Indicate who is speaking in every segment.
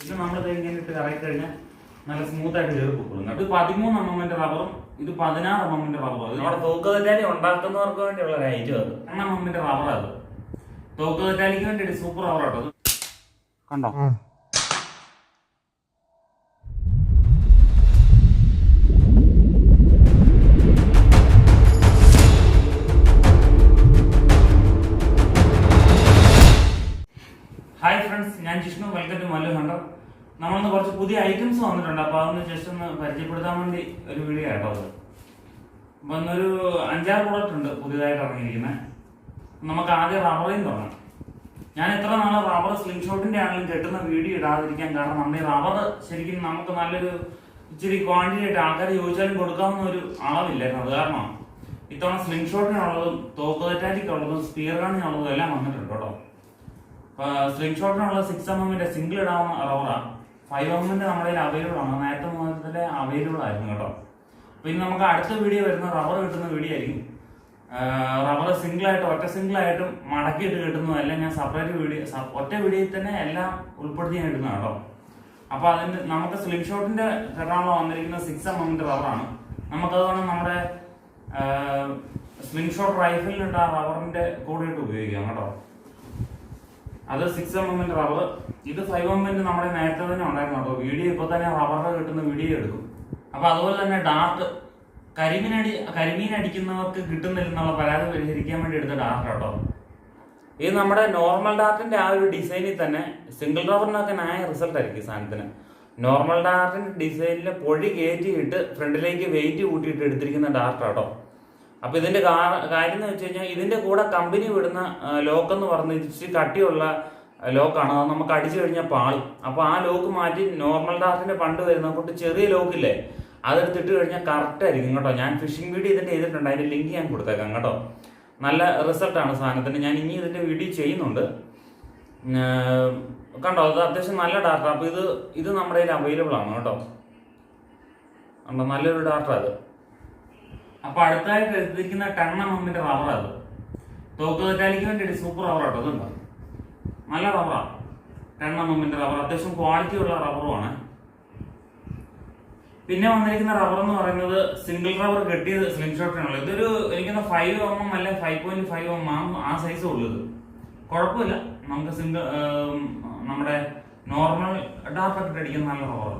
Speaker 1: പിന്നെ നമ്മൾ ഇങ്ങനെ ഇട്ട് കറക്കി കഴിഞ്ഞാൽ നല്ല സ്മൂത്ത് ആയിട്ട് കയറി പൊക്കോളും. ഇത് പതിമൂന്ന് അമ്മമ്മന്റെ റബ്ബറും ഇത് പതിനാറ് അമ്മമ്മന്റെ റബ്ബറും
Speaker 2: നമ്മുടെ തൂക്കതെറ്റാലി ഉണ്ടാക്കുന്നവർക്ക് വേണ്ടിയുള്ള ഒരു ഐറ്റം അത്.
Speaker 1: എണ്ണം എമ്മന്റെ റബ്ബർ അത്. തോക്ക് തെറ്റാലിക്ക് വേണ്ടി സൂപ്പർ റബ്ബർ കേട്ടോ കണ്ടോ? ജിഷ്ണു വെൽക്കം ടു മല്ലു നമ്മളിന്ന് കുറച്ച് പുതിയ ഐറ്റംസ് വന്നിട്ടുണ്ട്. അപ്പോൾ അതൊന്ന് ജസ്റ്റ് ഒന്ന് പരിചയപ്പെടുത്താൻ വേണ്ടി ഒരു വീഡിയോ ആട്ടോ അത്. അപ്പൊ ഇന്നൊരു അഞ്ചാറ് പ്രോഡക്റ്റ് ഉണ്ട് പുതിയതായിട്ട് ഇറങ്ങിയിരിക്കുന്നത് നമുക്ക് ആദ്യം റബ്ബറിൽ നിന്ന് തുടങ്ങാം. ഞാൻ എത്ര നാളെ റബ്ബർ ഷോട്ടിന്റെ ആണെങ്കിലും കെട്ടുന്ന വീഡിയോ ഇടാതിരിക്കാൻ കാരണം നമ്മൾ ഈ റബ്ബർ ശരിക്കും നമുക്ക് നല്ലൊരു ഇച്ചിരി ക്വാണ്ടിറ്റി ആയിട്ട് ആൾക്കാർ ചോദിച്ചാലും കൊടുക്കാവുന്ന ഒരു അളവില്ലായിരുന്നു. അത് കാരണമാണ് ഇത്തവണ സ്ലിംഗ് ഷോട്ടിനുള്ളതും തോക്ക് തെറ്റാറ്റിക്കുള്ളതും സ്പിയർ ഗണ്ണിനുള്ളതും എല്ലാം വന്നിട്ടുണ്ട് കേട്ടോ. സ്ലിംഗ് ഷോട്ടിനുള്ള സിക്സ് എം എമ്മിന്റെ സിംഗിൾ ഇടാവുന്ന റബ്ബറാണ് ഫൈവ് എമ്മിന്റെ നമ്മുടെ അവൈലബിൾ ആണ്. നേരത്തെ മുതലേ അവൈലബിൾ ആയിരുന്നു കേട്ടോ. പിന്നെ നമുക്ക് അടുത്ത വീഡിയോ വരുന്ന റബ്ബർ കിട്ടുന്ന വീഡിയോ ആയിരിക്കും. റബ്ബർ സിംഗിൾ ആയിട്ട് ഒറ്റ സിംഗിൾ ആയിട്ടും മടക്കിയിട്ട് അല്ല ഞാൻ സെപ്പറേറ്റ് വീഡിയോ ഒറ്റ വീഡിയോയിൽ തന്നെ എല്ലാം ഉൾപ്പെടുത്തി ഞാൻ ഇടുന്ന കേട്ടോ. അപ്പൊ അതിന്റെ നമുക്ക് സ്ലിം ഷോട്ടിന്റെ കെട്ടാണല്ലോ വന്നിരിക്കുന്ന സിക്സ് എം എമ്മിന്റെ റബ്ബറാണ് നമുക്കതുകൊണ്ട് നമ്മുടെ സ്ലിം ഷോട്ട് റൈഫിലിട്ട് ആ റബ്ബറിന്റെ കൂടെ ഉപയോഗിക്കാം കേട്ടോ. അത് സിക്സ് എം എമ്മിന്റെ റബ്ബർ ഇത് ഫൈവ് എമ്മിന്റെ നമ്മുടെ നേരത്തെ തന്നെ ഉണ്ടായിരുന്നു കേട്ടോ. വീഡിയോ ഇപ്പൊ തന്നെ റബ്ബറിന്റെ കിട്ടുന്ന വീഡിയോ എടുക്കും. അപ്പൊ അതുപോലെ തന്നെ ഡാർട്ട് കരിമീനടി കരിമീൻ അടിക്കുന്നവർക്ക് കിട്ടുന്നില്ലെന്നുള്ള പരാതി പരിഹരിക്കാൻ വേണ്ടി എടുത്ത ഡാർട്ട് കേട്ടോ. ഇത് നമ്മുടെ നോർമൽ ഡാർട്ടിന്റെ ആ ഒരു ഡിസൈനിൽ തന്നെ സിംഗിൾ റബ്ബറിനൊക്കെ നായ റിസൾട്ട് ആയിരിക്കും സാധനത്തിന്. നോർമൽ ഡാർട്ടിന്റെ ഡിസൈനിൽ പൊഴി കയറ്റിയിട്ട് ഫ്രണ്ടിലേക്ക് വെയിറ്റ് കൂട്ടിയിട്ട് എടുത്തിരിക്കുന്ന ഡാർട്ട് കേട്ടോ. അപ്പൊ ഇതിന്റെ കാര്യം എന്ന് വെച്ച് കഴിഞ്ഞാൽ ഇതിന്റെ കൂടെ കമ്പനി വിടുന്ന ലോക്ക് എന്ന് പറഞ്ഞ ഇച്ചിരി കട്ടിയുള്ള ലോക്കാണ്. അത് നമുക്ക് അടിച്ചു കഴിഞ്ഞാൽ പാളും. അപ്പൊ ആ ലോക്ക് മാറ്റി നോർമൽ ഡാർട്ടിന്റെ പണ്ട് വരുന്ന കൊണ്ട് ചെറിയ ലോക്കില്ലേ അതെടുത്തിട്ട് കഴിഞ്ഞാൽ കറക്റ്റ് ആയിരിക്കും കേട്ടോ. ഞാൻ ഫിഷിംഗ് വീഡിയോ ഇതിന്റെ ചെയ്തിട്ടുണ്ട്. അതിന്റെ ലിങ്ക് ഞാൻ കൊടുത്തേക്കാം കേട്ടോ. നല്ല റിസൾട്ടാണ് സാധനത്തിന്. ഞാൻ ഇനി ഇതിന്റെ വീഡിയോ ചെയ്യുന്നുണ്ട്. കണ്ടോ അത് അത്യാവശ്യം നല്ല ഡാറ്റ അപ്പൊ ഇത് ഇത് നമ്മുടെ കയ്യിൽ അവൈലബിൾ ആണ് കേട്ടോ. നല്ലൊരു ഡാറ്റ അത്. അപ്പൊ അടുത്തായിട്ട് എടുത്തിരിക്കുന്ന ടണ്ണ മമ്മിന്റെ റബ്ബർ അത്. തോക്ക് തെറ്റാലിക്ക് വേണ്ടിയിട്ട് സൂപ്പർ റബ്ബർ കേട്ടോ അതുണ്ടോ നല്ല റബ്ബറാണ് ടണ്ണ മമ്മിന്റെ റബ്ബർ അത്യാവശ്യം ക്വാളിറ്റി ഉള്ള റബ്ബറുമാണ് പിന്നെ വന്നിരിക്കുന്ന റബ്ബർ എന്ന് പറയുന്നത് സിംഗിൾ റബ്ബർ കെട്ടിയത് സ്ലിംഗ് ഷോട്ടിനുള്ളത് ഇതൊരു എനിക്കൊന്ന് ഫൈവ് എം എം അല്ലെ ഫൈവ് പോയിന്റ് ഫൈവ് എം ആ സൈസ് ഉള്ളത് കുഴപ്പമില്ല. നമുക്ക് സിംഗിൾ നമ്മുടെ നോർമൽ ഡാർക്ക് ഒക്കെ അടിക്കുന്ന നല്ല റബ്ബർ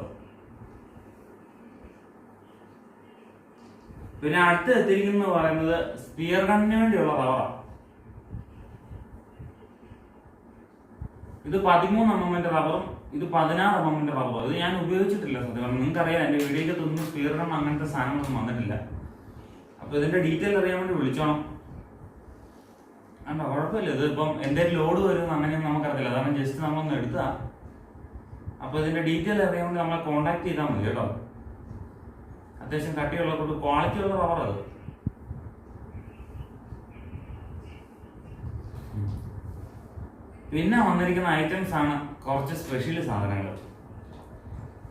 Speaker 1: പിന്നെ അടുത്ത് എത്തിയിരിക്കുന്നത് പറയുന്നത് സ്പിയർ ഗണ്ണിന് വേണ്ടിയുള്ള ഇത് പതിമൂന്ന് എം എമ്മിന്റെ റബ്ബറും ഇത് പതിനാറ് എം എമ്മിന്റെ റബ്ബറും ഇത് ഞാൻ ഉപയോഗിച്ചിട്ടില്ല സത്യം നിങ്ങൾക്ക് നിങ്ങൾക്കറിയാം എന്റെ വീഡിയോയ്ക്ക് തൊന്നും സ്പിയർ ഗൺ അങ്ങനത്തെ സാധനങ്ങളൊന്നും വന്നിട്ടില്ല. അപ്പൊ ഇതിന്റെ ഡീറ്റെയിൽ അറിയാൻ വേണ്ടി വിളിച്ചോണം. അല്ല കുഴപ്പമില്ല. ഇത് ഇപ്പം എന്തെങ്കിലും ലോഡ് വരും അങ്ങനെയൊന്നും നമുക്കറിയില്ല കാരണം ജസ്റ്റ് നമ്മളൊന്ന് എടുത്താ അപ്പൊ ഇതിന്റെ ഡീറ്റെയിൽ അറിയാൻ വേണ്ടി നമ്മളെ കോൺടാക്ട് ചെയ്താൽ മതി കേട്ടോ. അത്യാവശ്യം കട്ടിയുള്ള കൊണ്ട് ക്വാളിറ്റി ഉള്ള റബ്ബർ അത്. പിന്നെ വന്നിരിക്കുന്ന ഐറ്റംസ് ആണ് കുറച്ച് സ്പെഷ്യൽ സാധനങ്ങൾ.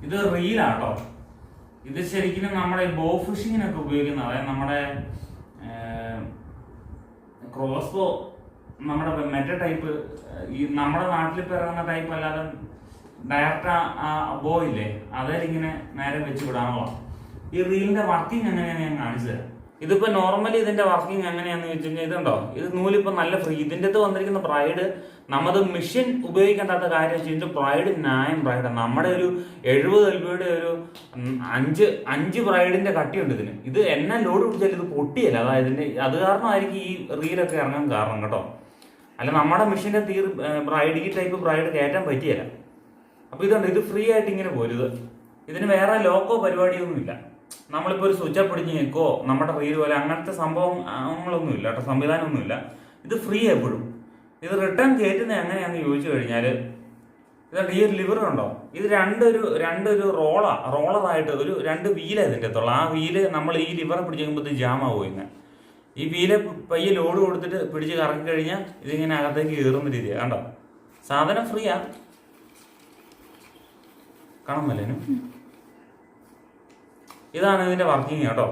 Speaker 1: ഇത് റീലാട്ടോ ഇത് ശരിക്കും നമ്മുടെ ബോ ഫിഷിങ്ങിനൊക്കെ ഉപയോഗിക്കുന്ന അതായത് നമ്മുടെ ക്രോസ്ബോ നമ്മുടെ മെറ്റ ടൈപ്പ് ഈ നമ്മുടെ നാട്ടിൽ പിറങ്ങുന്ന ടൈപ്പ് അല്ലാതെ ഡയറക്റ്റ് ആ ബോ ഇല്ലേ അതിലിങ്ങനെ നേരെ വെച്ച് വിടാനുള്ള ഈ റീലിന്റെ വർക്കിംഗ് എങ്ങനെയാണ് ഞാൻ കാണിച്ചു തരാം. ഇതിപ്പോ നോർമലി ഇതിന്റെ വർക്കിംഗ് എങ്ങനെയാന്ന് വെച്ച് കഴിഞ്ഞാൽ ഇതുണ്ടോ? ഇത് നൂലിപ്പോ നല്ല ഫ്രീ ഇതിന്റെ അടുത്ത് വന്നിരിക്കുന്ന പ്രൈഡ് നമ്മത് മെഷീൻ ഉപയോഗിക്കേണ്ടാത്ത കാര്യം വെച്ച് കഴിഞ്ഞാൽ പ്രൈഡ് ന്യായം പ്രൈഡ് നമ്മുടെ ഒരു എഴുപത് എൽബിയുടെ ഒരു അഞ്ച് അഞ്ച് പ്രൈഡിന്റെ കട്ടിയുണ്ട് ഇതിന്. ഇത് എന്നെ ലോഡ് പിടിച്ചാൽ ഇത് പൊട്ടിയല്ല. അതായത് അത് കാരണമായിരിക്കും ഈ റീലൊക്കെ ഇറങ്ങാൻ കാരണം കേട്ടോ. അല്ല നമ്മുടെ മെഷീന്റെ തീർ പ്രൈഡ് ഈ ടൈപ്പ് പ്രൈഡ് കയറ്റാൻ പറ്റിയല്ല. അപ്പൊ ഇതുണ്ട്. ഇത് ഫ്രീ ആയിട്ട് ഇങ്ങനെ പോരുത് ഇതിന് വേറെ ലോക്കോ പരിപാടിയൊന്നുമില്ല. നമ്മളിപ്പോ ഒരു സ്വിച്ച് പിടിച്ച് നിൽക്കോ നമ്മുടെ റീൽ പോലെ അങ്ങനത്തെ സംഭവങ്ങളൊന്നുമില്ല കേട്ടോ സംവിധാനമൊന്നുമില്ല ഇത് ഫ്രീ എപ്പോഴും. ഇത് റിട്ടേൺ കയറ്റുന്നത് എങ്ങനെയാന്ന് ചോദിച്ചു കഴിഞ്ഞാൽ ഇതുണ്ട് ഈ ഒരു ലിവർ ഉണ്ടോ? ഇത് രണ്ടൊരു രണ്ടൊരു റോള റോളറായിട്ട് ഒരു രണ്ട് വീല ഇതിന്റെ അകത്തുള്ള ആ വീൽ നമ്മൾ ഈ ലിവറെ പിടിച്ച് കഴിയുമ്പോൾ ജാം ആവും ഇങ്ങനെ ഈ വീൽ പയ്യെ ലോഡ് കൊടുത്തിട്ട് പിടിച്ച് കറക്കി കഴിഞ്ഞാൽ ഇതിങ്ങനെ അകത്തേക്ക് കയറുന്ന രീതിയാണ് കണ്ടോ? സാധനം ഫ്രീയാ കാണുമല്ലേനു ഇതാണ് ഇതിന്റെ വർക്കിംഗ് കേട്ടോ.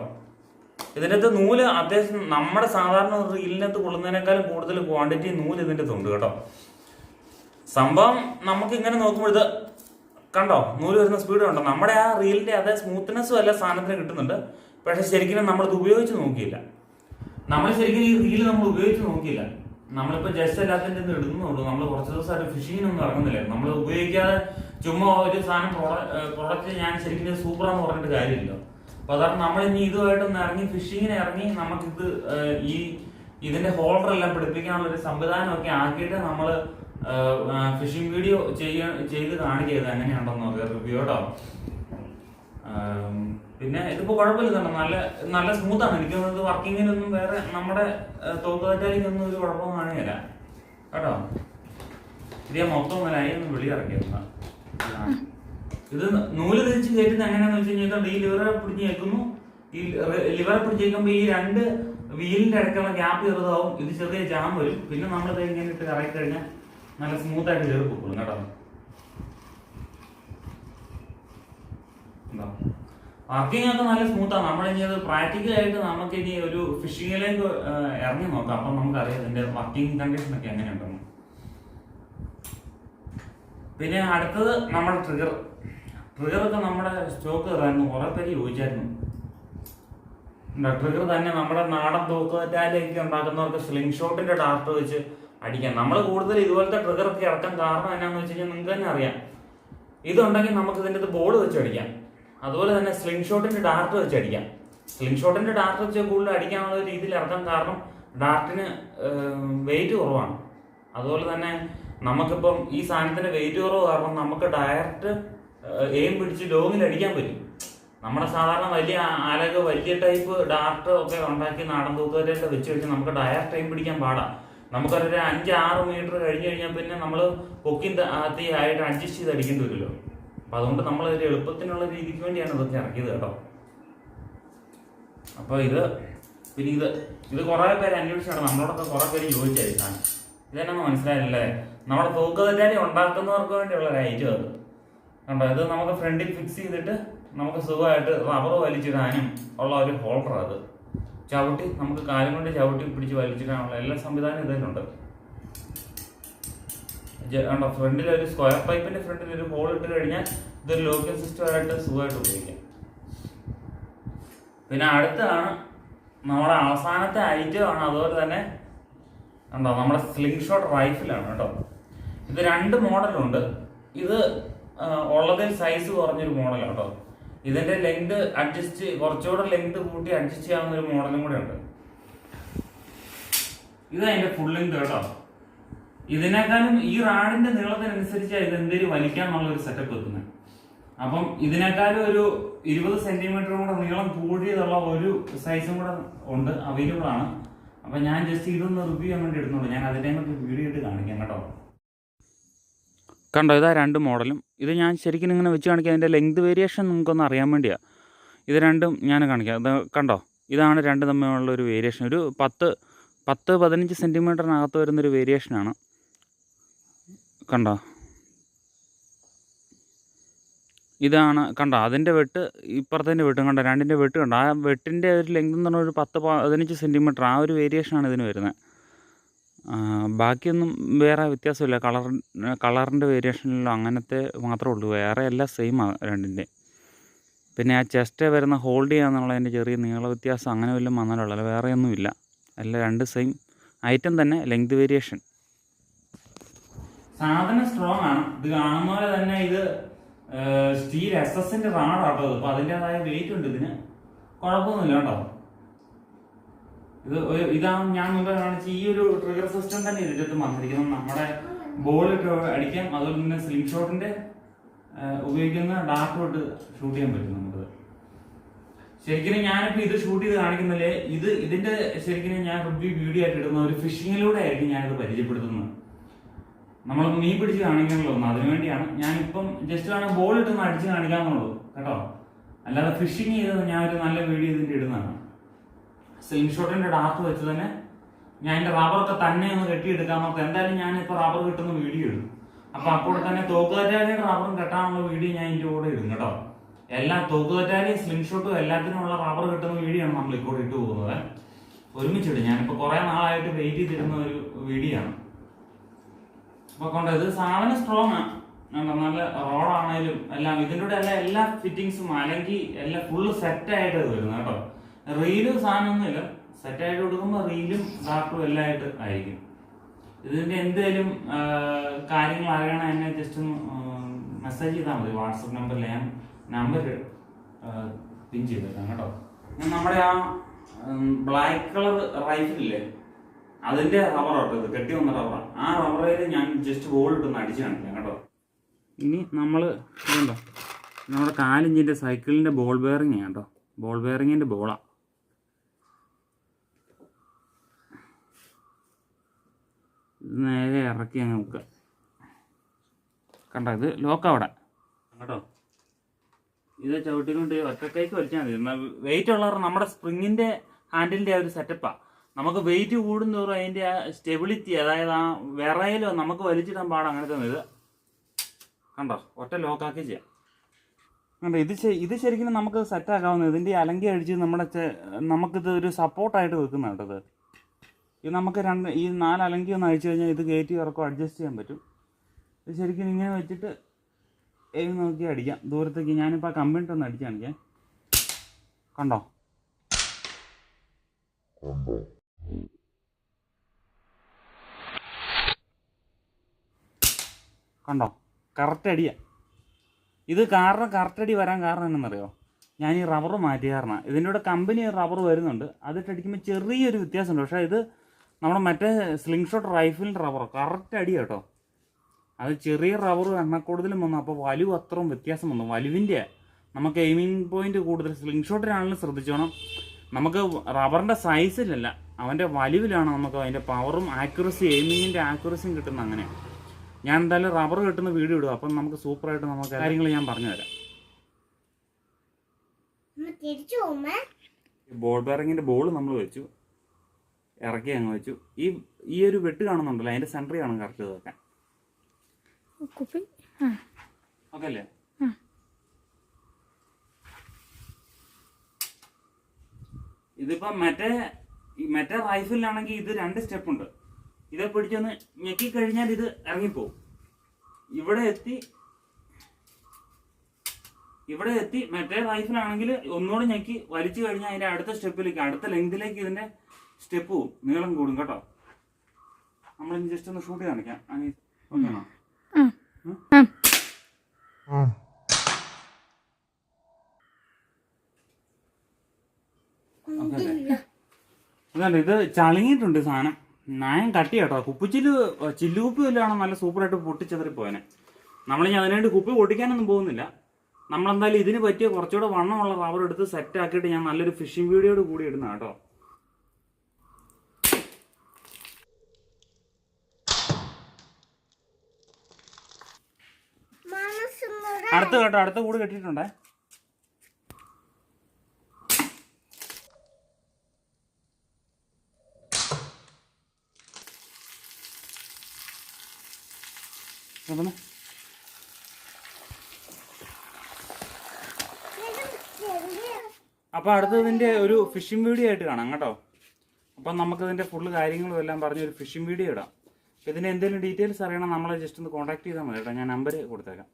Speaker 1: ഇതിന്റെ അകത്ത് നൂൽ അത്യാവശ്യം നമ്മുടെ സാധാരണ റീലിനകത്ത് കൊള്ളുന്നതിനേക്കാളും കൂടുതൽ ക്വാണ്ടിറ്റി നൂൽ ഇതിന്റെ ഉണ്ട് കേട്ടോ. സംഭവം നമുക്ക് ഇങ്ങനെ നോക്കുമ്പോൾ ഇത് കണ്ടോ? നൂൽ വരുന്ന സ്പീഡ് കണ്ടോ നമ്മുടെ ആ റീലിന്റെ അതേ സ്മൂത്ത്നെസ്സും അല്ല സാധനത്തിന് കിട്ടുന്നുണ്ട്. പക്ഷെ ശരിക്കും നമ്മളിത് ഉപയോഗിച്ച് നോക്കിയില്ല. നമ്മൾ ശരിക്കും ഈ റീൽ നമ്മൾ ഉപയോഗിച്ച് നോക്കിയില്ല. നമ്മളിപ്പോ ജസ്റ്റ് എല്ലാത്തിന്റെ ഇത് ഇടുന്നുള്ളൂ. നമ്മൾ കുറച്ച് ദിവസമായിട്ട് ഫിഷിങ്ങിനൊന്നും ഇറങ്ങുന്നില്ല. നമ്മൾ ഉപയോഗിക്കാതെ ചുമ്മാ ഒരു സാധനം പ്രൊഡക്റ്റ് ഞാൻ ശരിക്കും സൂപ്പറാന്ന് പറഞ്ഞിട്ട് കാര്യമില്ല. അപ്പൊ അതാണ് നമ്മൾ ഇനി ഇതുമായിട്ടൊന്ന് ഇറങ്ങി ഫിഷിങ്ങിന് ഇറങ്ങി നമുക്കിത് ഈ ഇതിന്റെ ഹോൾഡർ എല്ലാം പിടിപ്പിക്കാനുള്ള ഒരു സംവിധാനം ഒക്കെ ആക്കിയിട്ട് നമ്മൾ ഫിഷിംഗ് വീഡിയോ ചെയ്യ ചെയ്ത് കാണിക്കരുത് എങ്ങനെയുണ്ടെന്ന് നോക്കുക റിവ്യൂ കേട്ടോ ആം, പിന്നെ ഇതിപ്പോ കുഴപ്പമില്ല തന്നെ നല്ല നല്ല സ്മൂത്ത് ആണ്. എനിക്ക് തോന്നുന്നത് വർക്കിങ്ങിനൊന്നും വേറെ നമ്മുടെ തോക്കുതറ്റാലിക്കൊന്നും ഒരു കുഴപ്പം കാണുകയില്ല കേട്ടോ? ഇത് ഞാൻ മൊത്തം ഒന്ന് വിളി വെളി ഇറക്കിയിരുന്ന ഇത് നൂൽ തിരിച്ച് കയറ്റുന്നത് എങ്ങനെയാണെന്ന് വെച്ച് കഴിഞ്ഞാൽ ഈ ലിവറെ പിടിച്ച് കേൾക്കുന്നു ഈ ലിവറെ പിടിച്ച് കേൾക്കുമ്പോൾ ഈ രണ്ട് വീലിന്റെ ഇടയ്ക്കുള്ള ഗ്യാപ്പ് ചെറുതാവും. ഇത് ചെറിയ ജാം വരും. പിന്നെ നമ്മൾ ഇത് ഇങ്ങനെ ഇട്ട് കറക്കി കഴിഞ്ഞാൽ നല്ല സ്മൂത്ത് ആയിട്ട് കയറി പൊക്കോളും. കേട്ടോ? വർക്കിംഗ് ഒക്കെ നല്ല സ്മൂത്താണ് നമ്മൾ ഇനി അത് പ്രാക്ടിക്കൽ ആയിട്ട് നമുക്ക് ഇനി ഒരു ഫിഷിങ്ങിലേക്ക് ഇറങ്ങി നോക്കാം. അപ്പം നമുക്കറിയാം ഇതിന്റെ വർക്കിംഗ് കണ്ടീഷൻ ഒക്കെ എങ്ങനെയുണ്ടെന്ന്. പിന്നെ അടുത്തത് നമ്മുടെ ട്രിഗർ ഒക്കെ നമ്മുടെ സ്റ്റോക്ക് കയറായിരുന്നു കുറെ പേര് ചോദിച്ചായിരുന്നു. ട്രിഗർ തന്നെ നമ്മുടെ നാടൻ തൂക്കുകാറ്റാലേക്ക് ഉണ്ടാക്കുന്നവർക്ക് സ്ലിംഗ് ഷോട്ടിന്റെ ഡാർട്ട് വെച്ച് അടിക്കാം. നമ്മൾ കൂടുതൽ ഇതുപോലത്തെ ട്രിഗർ ഒക്കെ ഇറക്കാൻ കാരണം എന്നാന്ന് വെച്ച് കഴിഞ്ഞാൽ നിങ്ങൾക്ക് തന്നെ അറിയാം. ഇതുണ്ടെങ്കിൽ നമുക്ക് ഇതിന്റെ ബോർഡ് വെച്ച് അടിക്കാം. അതുപോലെ തന്നെ സ്ലിംഗ് ഷോട്ടിന്റെ ഡാർട്ട് വെച്ച് അടിക്കാം. സ്ലിംഗ് ഷോട്ടിന്റെ ഡാർട്ട് വെച്ച് കൂടുതൽ അടിക്കാനുള്ള രീതിയിൽ ഇറക്കാൻ കാരണം ഡാർട്ടിന് വെയിറ്റ് കുറവാണ്. അതുപോലെ തന്നെ നമുക്കിപ്പം ഈ സാധനത്തിന്റെ വെയിറ്റ് കുറവ് കാരണം നമുക്ക് ഡയറക്റ്റ് എയിം പിടിച്ച് ലോങ്ങിൽ അടിക്കാൻ പറ്റും. നമ്മുടെ സാധാരണ വലിയ ആലക വലിയ ടൈപ്പ് ഡാർട്ട് ഒക്കെ ഉണ്ടാക്കി നാടൻ തൂക്കുകാരൊക്കെ വെച്ച് വെച്ച് നമുക്ക് ഡയറക്റ്റ് എയിം പിടിക്കാൻ പാടാം. നമുക്കൊരു അഞ്ച് ആറ് മീറ്റർ കഴിഞ്ഞ് കഴിഞ്ഞാൽ പിന്നെ നമ്മൾ പൊക്കി ആത്തി ആയിട്ട് അഡ്ജസ്റ്റ് ചെയ്ത് അടിക്കേണ്ടി വരുമല്ലോ. അപ്പൊ അതുകൊണ്ട് നമ്മൾ ഒരു എളുപ്പത്തിനുള്ള രീതിക്ക് വേണ്ടിയാണ് ഇതൊക്കെ ഇറക്കിയത് കേട്ടോ. അപ്പൊ ഇത് പിന്നെ ഇത് ഇത് കുറെ പേര് അന്വേഷിച്ചാണ്. നമ്മളോടൊക്കെ കുറെ പേര് ഇത് ഇതെന്നാന്ന് മനസ്സിലായില്ലേ നമ്മുടെ തൂക്കുതറ്റാരി ഉണ്ടാക്കുന്നവർക്ക് വേണ്ടിയുള്ള ഒരു ഐറ്റം അത്. കണ്ടോ? ഇത് നമുക്ക് ഫ്രണ്ടിൽ ഫിക്സ് ചെയ്തിട്ട് നമുക്ക് സുഖമായിട്ട് റബ്ബർ വലിച്ചിടാനും ഉള്ള ഒരു ഹോൾഡർ അത്. ചവിട്ടി നമുക്ക് കാലും കൊണ്ട് ചവിട്ടി പിടിച്ച് വലിച്ചിടാനുള്ള എല്ലാ സംവിധാനവും ഇതിലുണ്ട്. കണ്ടോ ഫ്രണ്ടിൽ ഒരു സ്ക്വയർ പൈപ്പിന്റെ ഫ്രണ്ടിൽ ഒരു ഹോൾ ഇട്ട് കഴിഞ്ഞാൽ ഇതൊരു ലോക്കിംഗ് സിസ്റ്റമായിട്ട് സുഖമായിട്ട് ഉപയോഗിക്കാം. പിന്നെ അടുത്താണ് നമ്മുടെ അവസാനത്തെ ഐറ്റം ആണ്. അതുപോലെ തന്നെ കണ്ടോ നമ്മുടെ സ്ലിംഗ് ഷോട്ട് റൈഫിലാണ് കേട്ടോ. ഇത് രണ്ട് മോഡലുണ്ട്. ഇത് ഉള്ളതിൽ സൈസ് കുറഞ്ഞൊരു മോഡലാണ് കേട്ടോ. ഇതിന്റെ ലെങ്ത് അഡ്ജസ്റ്റ് കുറച്ചുകൂടെ ലെങ്ത് കൂട്ടി അഡ്ജസ്റ്റ് ചെയ്യാവുന്ന ഒരു മോഡലും കൂടെ ഉണ്ട്. ഇത് അതിന്റെ ഫുൾ ലെങ്ത് കേട്ടോ. ഇതിനേക്കാളും ഈ റാഡിന്റെ നീളത്തിനനുസരിച്ച് ഇത് എന്തേലും വലിക്കാന്നുള്ള ഒരു സെറ്റപ്പ് എത്തുന്നത് അപ്പം ഇതിനേക്കാളും ഒരു ഇരുപത് സെന്റിമീറ്റർ കൂടെ നീളം കൂടിയതുള്ള ഒരു സൈസും കൂടെ ഉണ്ട് അവൈലബിൾ ആണ്. അപ്പൊ ഞാൻ ജസ്റ്റ് ഇതൊന്ന് റിവ്യൂ ചെയ്യാൻ വേണ്ടി ഇടുന്നുള്ളൂ ഞാൻ അതിന്റെ വീഡിയോ ഇട്ട് കാണിക്കാം കേട്ടോ. കണ്ടോ ഇതാ രണ്ട് മോഡലും. ഇത് ഞാൻ ശരിക്കും ഇങ്ങനെ വെച്ച് കാണിക്കാം. അതിന്റെ ലെങ്ത് വേരിയേഷൻ നിങ്ങൾക്കൊന്ന് അറിയാൻ വേണ്ടിയാണ് ഇത് രണ്ടും ഞാൻ കാണിക്കാം. അത് കണ്ടോ ഇതാണ് രണ്ട് തമ്മിലുള്ള ഒരു വേരിയേഷൻ ഒരു പത്ത് പത്ത് പതിനഞ്ച് സെന്റിമീറ്ററിനകത്ത് വരുന്നൊരു വേരിയേഷനാണ് കണ്ടോ? ഇതാണ് കണ്ട? അതിന്റെ വെട്ട് ഇപ്പുറത്തതിന്റെ വെട്ടും കണ്ട? രണ്ടിന്റെ വെട്ട് കണ്ട? ആ വെട്ടിന്റെ ഒരു ലെങ്ത് എന്ന് പറഞ്ഞാൽ ഒരു പത്ത് പതിനഞ്ച് സെന്റിമീറ്റർ ആ ഒരു വേരിയേഷനാണ് ഇതിന് വരുന്നത് ബാക്കിയൊന്നും വേറെ വ്യത്യാസമില്ല. കളർ കളറിന്റെ വേരിയേഷനിലോ അങ്ങനത്തെ മാത്രമേ ഉള്ളൂ. വേറെ എല്ലാം സെയിം ആണ് രണ്ടിന്റെ. പിന്നെ ആ ചെസ്റ്റ് വരുന്ന ഹോൾഡ് ചെയ്യാന്നുള്ളതിന്റെ ചെറിയ നീള വ്യത്യാസം അങ്ങനെ വല്ലതും വന്നാലുള്ളൂ വേറെ ഒന്നുമില്ല എല്ലാം രണ്ട് സെയിം ഐറ്റം തന്നെ ലെങ്ത് വേരിയേഷൻ സാധനം സ്ട്രോങ് ആണ്. ഇത് കാണുന്ന പോലെ തന്നെ ഇത് സ്റ്റീൽ എസ് എസിന്റെ റാഡാട്ടോ ഇത്. അപ്പൊ അതിന്റെതായ വെയിറ്റ് ഉണ്ട് ഇതിന്. കുഴപ്പമൊന്നുമില്ല കേട്ടോ. ഇത് ഇതാണ് ഞാൻ മുമ്പ് കാണിച്ച ഈ ഒരു ട്രിഗർ സിസ്റ്റം തന്നെ ഇതിന്റെ അടുത്ത് വന്നിരിക്കുന്നത്. നമ്മുടെ ബോൾ ഇട്ട് അടിക്കാം അതുപോലെ തന്നെ സ്ലിംഗ് ഷോട്ടിന്റെ ഉപയോഗിക്കുന്ന ഡാർക്ക് തൊട്ട് ഷൂട്ട് ചെയ്യാൻ പറ്റും നമുക്ക്. ശരിക്കും ഞാനിപ്പോ ഇത് ഷൂട്ട് ചെയ്ത് കാണിക്കുന്നില്ലേ? ഇത് ഇതിന്റെ ശരിക്കും ഞാൻ റിവ്യൂ വീഡിയോ ആയിട്ട് ഇടുന്ന ഒരു ഫിഷിങ്ങിലൂടെ ആയിരിക്കും ഞാനിത് പരിചയപ്പെടുത്തുന്നത്. നമ്മൾ മീൻ പിടിച്ച് കാണിക്കണല്ലോ ഒന്ന്. അതിനുവേണ്ടിയാണ് ഞാനിപ്പം ജസ്റ്റ് വേണം ബോൾ ഇട്ടൊന്ന് അടിച്ച് കാണിക്കാമെന്നുള്ളൂ കേട്ടോ? അല്ലാതെ ഫിഷിങ് ചെയ്തത് ഞാൻ ഒരു നല്ല വീഡിയോ ഇതിന്റെ ഇടുന്നതാണ്. സ്ലിംഗ് ഡാർക്ക് വെച്ച് തന്നെ ഞാൻ എന്റെ റബ്ബറൊക്കെ തന്നെ ഒന്ന് കെട്ടിയെടുക്കാൻ നോക്കാം എന്തായാലും ഞാൻ ഇപ്പോൾ റബ്ബർ കിട്ടുന്ന വീഡിയോ ഇടും. അപ്പോൾ അപ്പോൾ തന്നെ തോക്കുതറ്റാലിയുടെ റബ്ബറും കെട്ടാനുള്ള വീഡിയോ ഞാൻ എന്റെ കൂടെ ഇടും കേട്ടോ? എല്ലാം തോക്കുതറ്റാലിയും സ്ലിംഗ് ഷോട്ടും എല്ലാത്തിനുമുള്ള റബ്ബർ കിട്ടുന്ന വീഡിയോ ആണ് നമ്മൾ ഇപ്പോൾ ഇട്ട് പോകുന്നത്. ഒരുമിച്ചിടും. ഞാനിപ്പോൾ കുറേ നാളായിട്ട് വെയിറ്റ് ചെയ്തിരുന്ന ഒരു വീഡിയോ ആണ്. അപ്പൊ കൊണ്ട് ഇത് സാധനം സ്ട്രോങ് ആണ്? നല്ല റോഡാണേലും എല്ലാം ഇതിന്റെ കൂടെ എല്ലാം ഫിറ്റിങ്സും അല്ലെങ്കിൽ എല്ലാം ഫുള്ള് സെറ്റ് ആയിട്ട് വരുന്നത് കേട്ടോ. റീലും സാധനമൊന്നുമില്ല. സെറ്റ് ആയിട്ട് കൊടുക്കുമ്പോൾ റീലും ഡാർട്ടും എല്ലാം ആയിട്ട് ആയിരിക്കും. ഇതിന്റെ എന്തേലും കാര്യങ്ങൾ അറിയണം എന്നെ ജസ്റ്റ് ഒന്ന് മെസ്സേജ് ചെയ്താൽ മതി. വാട്സപ്പ് നമ്പറിൽ ഞാൻ നമ്പർ പിൻ ചെയ്തേക്കാം കേട്ടോ. നമ്മുടെ ആ ബ്ലാക്ക് കളർ റൈഫിലില്ലേ അതിന്റെ റബ്ബർ കേട്ടോ ഇത്. കെട്ടി വന്ന റബ്ബർ ആ. റബ്ബറിൽ ഞാൻ ജസ്റ്റ് ബോൾ ഇട്ടൊന്ന് അടിച്ചു കാണിക്കാം കേട്ടോ. ഇനി നമ്മൾ ഇതുണ്ടോ? നമ്മുടെ കാലിഞ്ചിന്റെ സൈക്കിളിന്റെ ബോൾ ബെയറിങ് കേട്ടോ. ബോൾ ബെയറിങ്ങിന്റെ ബോളാണ് നേരെ ഇറക്കി അങ്ങ് നോക്കുക കണ്ടോ? ഇത് ലോക്ക് അവിടെ. കേട്ടോ ഇത് ചവിട്ടിക്കൊണ്ട് ഒറ്റക്കൈക്ക് വലിച്ചാൽ മതി. വെയിറ്റ് ഉള്ളവർ നമ്മുടെ സ്പ്രിങ്ങിന്റെ ഹാൻഡിലിന്റെ ആ ഒരു സെറ്റപ്പാണ് നമുക്ക് വെയിറ്റ് കൂടുന്തോറും അതിന്റെ ആ സ്റ്റെബിലിറ്റി അതായത് ആ വിറയിലോ നമുക്ക് വലിച്ചിടാൻ പാടാം അങ്ങനത്തെ ഇത് കണ്ടോ? ഒറ്റ ലോക്കാക്കി ചെയ്യാം. കണ്ടോ? ഇത് ഇത് ശരിക്കും നമുക്ക് സെറ്റ് ആക്കാവുന്ന ഇതിന്റെ അലങ്കി അടിച്ച് നമ്മുടെ നമുക്കിത് ഒരു സപ്പോർട്ടായിട്ട് വെക്കുന്ന കേട്ടത് ഇത്. നമുക്ക് രണ്ട് ഈ നാല് അലങ്കി ഒന്ന് അഴിച്ചു കഴിഞ്ഞാൽ ഇത് കയറ്റി ഇറക്കം അഡ്ജസ്റ്റ് ചെയ്യാൻ പറ്റും. ഇത് ശരിക്കും ഇങ്ങനെ വെച്ചിട്ട് എഴുതി നോക്കി അടിക്കാം. ദൂരത്തേക്ക് ഞാനിപ്പോൾ ആ കമ്പിട്ട് ഒന്ന് അടിച്ചു കാണിക്കാം. കണ്ടോ? കണ്ടോ? കറക്റ്റ് അടിയാ ഇത് കാരണം കറക്റ്റ് അടി വരാൻ കാരണം എന്നറിയോ ഞാൻ ഈ റബ്ബർ മാറ്റിയ കാരണം. ഇതിന്റെ കൂടെ കമ്പനി റബ്ബർ വരുന്നുണ്ട്. അതിട്ടടിക്കുമ്പോൾ ചെറിയൊരു വ്യത്യാസമുണ്ട്. പക്ഷേ ഇത് നമ്മുടെ മറ്റേ സ്ലിംഗ് ഷോട്ട് റൈഫിലിന്റെ റബ്ബർ കറക്റ്റ് അടി കേട്ടോ. അത് ചെറിയ റബ്ബർ എണ്ണക്കൂടുതലും വന്നു. അപ്പോൾ വലിവ് അത്രയും വ്യത്യാസം വന്നു. വലിവിന്റെ നമുക്ക് എയിമിംഗ് പോയിന്റ് കൂടുതൽ സ്ലിംഗ് ഷോട്ടിനാണെങ്കിലും ശ്രദ്ധിച്ചോണം. നമുക്ക് റബ്ബറിന്റെ സൈസിലല്ല അവന്റെ വലിവിലാണ് നമുക്ക് അതിന്റെ പവറും ആക്യുറസി എയിമിങ്ങിന്റെ ആക്യുറസിയും കിട്ടുന്ന അങ്ങനെയാണ്. ഞാൻ എന്തായാലും റബ്ബർ കിട്ടുന്ന വീഡിയോ ഇടും. അപ്പം നമുക്ക് സൂപ്പറായിട്ട് നമുക്ക് കാര്യങ്ങൾ ഞാൻ പറഞ്ഞു തരാം. ബോൾ ബെയറിങ്ങിന്റെ ബോൾ നമ്മൾ വെച്ചു. ഇറക്കി അങ്ങ് വെച്ചു. ഈ ഈ ഒരു വെട്ട് കാണുന്നുണ്ടല്ലോ അതിന്റെ സെന്ററി കാണും കറക്റ്റ് വെക്കാൻ. ഓക്കെ അല്ലേ. ഇതിപ്പം മറ്റേ മറ്റേ റൈഫിലാണെങ്കിൽ ഇത് രണ്ട് സ്റ്റെപ്പ് ഉണ്ട് ഇതെ പിടിച്ചൊന്ന് ഞെക്കി കഴിഞ്ഞാൽ ഇത് ഇറങ്ങിപ്പോവും. ഇവിടെ എത്തി ഇവിടെ എത്തി മറ്റേ റൈഫിലാണെങ്കിൽ ഒന്നുകൂടെ ഞെക്കി വലിച്ചു കഴിഞ്ഞാൽ അതിന്റെ അടുത്ത സ്റ്റെപ്പിലേക്ക് അടുത്ത ലെങ്തിലേക്ക് ഇതിന്റെ സ്റ്റെപ്പ് പോവും നീളം കൂടും കേട്ടോ. നമ്മൾ ജസ്റ്റ് ഒന്ന് ഷൂട്ട് കാണിക്കാം. അനി ഓക്കെ അതുകൊണ്ട് ഇത് ചളുങ്ങിയിട്ടുണ്ട് സാധനം. നയം കട്ടി കേട്ടോ കുപ്പിച്ചിൽ ചില്ലുകുപ്പി വല്ലതാണ് നല്ല സൂപ്പറായിട്ട് പൊട്ടിച്ചെതറി പോയനെ നമ്മൾ ഇനി അതിനുവേണ്ടി കുപ്പി പൊട്ടിക്കാനൊന്നും പോകുന്നില്ല. നമ്മളെന്തായാലും ഇതിന് പറ്റിയ കുറച്ചുകൂടെ വണ്ണമുള്ള റബ്ബർ എടുത്ത് സെറ്റ് ആക്കിയിട്ട് ഞാൻ നല്ലൊരു ഫിഷിംഗ് വീഡിയോയോട് കൂടി ഇടുന്ന കേട്ടോ.
Speaker 3: അടുത്ത്
Speaker 1: അടുത്ത കേട്ടോ അടുത്ത കൂട് കെട്ടിയിട്ടുണ്ടേ? ഇതൊന്ന് അപ്പോൾ അടുത്തതിന്റെ ഒരു ഫിഷിംഗ് വീഡിയോ ആയിട്ട് കാണാം കേട്ടോ. അപ്പം നമുക്കതിന്റെ ഫുള്ള് കാര്യങ്ങളും എല്ലാം പറഞ്ഞ് ഒരു ഫിഷിംഗ് വീഡിയോ ഇടാം. ഇതിന് എന്തെങ്കിലും ഡീറ്റെയിൽസ് അറിയണം നമ്മളെ ജസ്റ്റ് ഒന്ന് കോൺടാക്ട് ചെയ്താൽ മതി കേട്ടോ. ഞാൻ നമ്പർ കൊടുത്തേക്കാം.